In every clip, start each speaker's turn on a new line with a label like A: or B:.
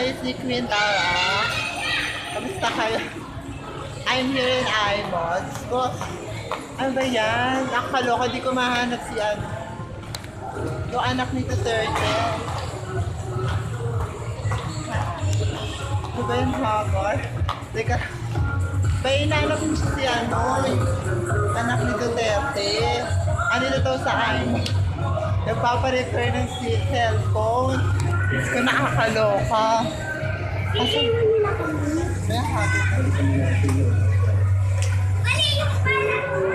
A: Hi, si Queen Tara. Kamusta kayo? I'm here in iMods. Ko, ano ba yan? Nakakaloka, di ko mahanap si ano. Yung anak ni Duterte. Ano ba yung hammer? Teka. Ba inanap siya si ano? Anak ni Duterte. Ano na to sa akin? Nagpaparefer ng cellphone. Diyos ko nakakaloka. Kasi, kaya happy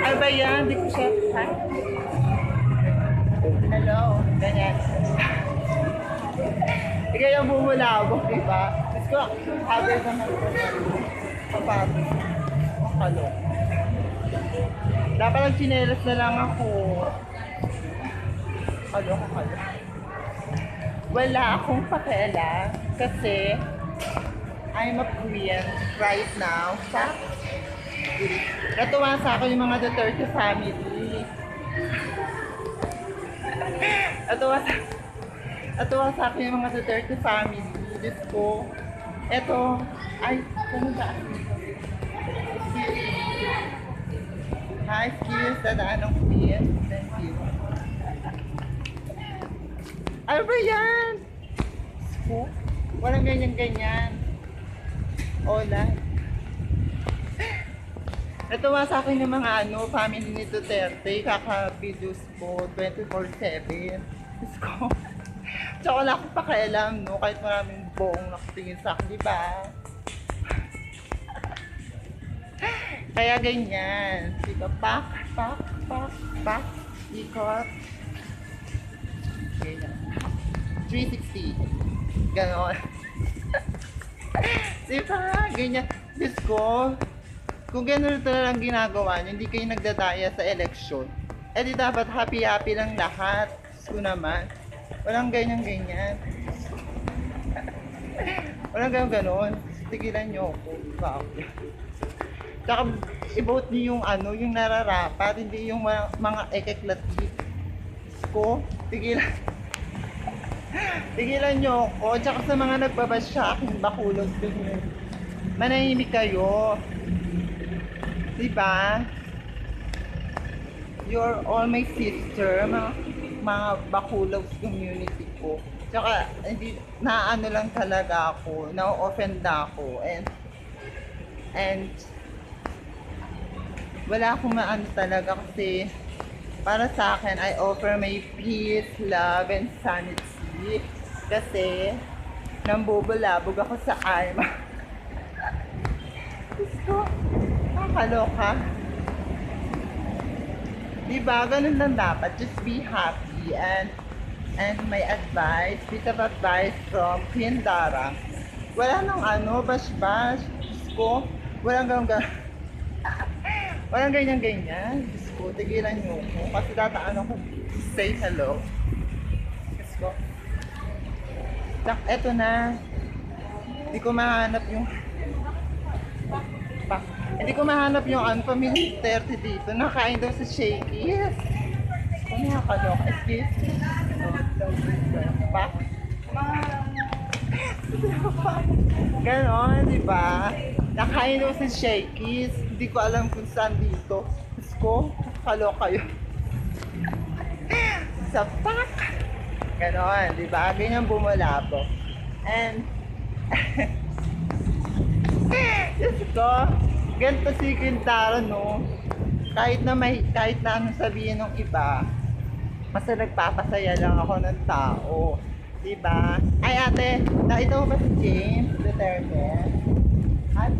A: Ay ba yan? Di ko siya. Hi. Hello. Ganyan. Ikaw yung bumulabog, di ba? Diyos ko, happy naman ko. Kapati. Makalo. Dapat ang chinelas na lang ako. Kalo, kalo. Wala akong pakialam kasi I'm a queen right now sa Natuwa sa akin yung mga Duterte family. Natuwa sa Natuwa sa akin yung mga Duterte family. Diyos ko. Eto, ay, ano ba? Hi, excuse, dadaan ng queen. Thank you. Ano ba yan? Scoop? Walang ganyan-ganyan. Ola. Natuwa sa akin yung mga ano, family ni Duterte, kaka-videos po 24-7. Diyos ko. Tsaka wala akong pakialam, no? Kahit maraming buong nakatingin sa akin, di ba? Kaya ganyan. Dito, pak, pak, pak, pak, ikot. Ganyan. 360. Ganon. Di ba? Ganyan. Diyos ko, kung gano'n talagang ginagawa niyo, hindi kayo nagdadaya sa eleksyon, eh di dapat happy-happy lang lahat. Diyos ko naman. Walang ganyan-ganyan. Walang ganyan-ganon. Tigilan niyo ako. Bakit? Tsaka, i-vote niyo yung ano, yung nararapat, hindi yung mga, mga ekeklatip. Ko, tigilan. Tigilan niyo ako. Tsaka sa mga nagbabash sa akin, bakulog din yun. Manahimik kayo. Diba? You're all my sister, mga, mga bakulog community ko. Tsaka, hindi, naano lang talaga ako, na-offend ako. And, and, wala akong maano talaga kasi para sa akin, I offer my peace, love, and sanity. Kasi, nambubulabog ako sa arma. Gusto, nakakaloka. Diba, ganun lang dapat. Just be happy. And, and my advice, piece of advice from Queen Dara. Wala nang ano, bash-bash. Diyos ko, walang ganun Walang ganyan-ganyan. Diyos ko, tigilan niyo ko. Kasi dataan ako say hello. Diyos ko. Tak, eto na. Hindi ko mahanap yung... Pa, hindi ko mahanap yung ano, pamilya 30 dito. Nakain daw sa Shakey's. Kung nakakaloka. Excuse me. Pa? Ganon, di ba? Nakain daw sa Shakey's. Hindi ko alam kung saan dito. Diyos ko, kaloka yun. sa pak! Ganon, di ba? Ganyan bumulabo. And, Diyos ko, ganito si Quintaro, no? Kahit na may, kahit na anong sabihin ng iba, basta nagpapasaya lang ako ng tao. Diba? Ay ate, nakita mo ba si James Duterte? At,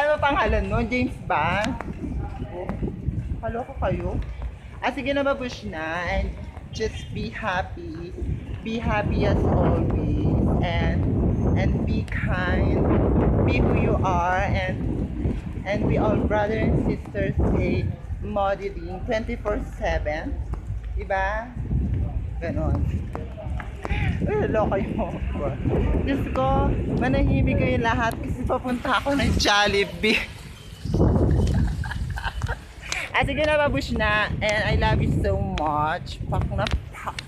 A: ano pangalan no? James ba? Oh, Kaloko kayo? Ah, sige na mabush na and just be happy. Be happy as always and and be kind. Be who you are and and we all brother and sisters say modeling 24-7. Diba? Ganon. Yung ako. Diyos ko, manahimik kayo lahat kasi papunta ako ng Jollibee. Ah, sige na, babush na. And I love you so much. Pak na pak.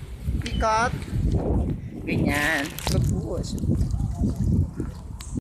A: Sikat. Ganyan. Babush.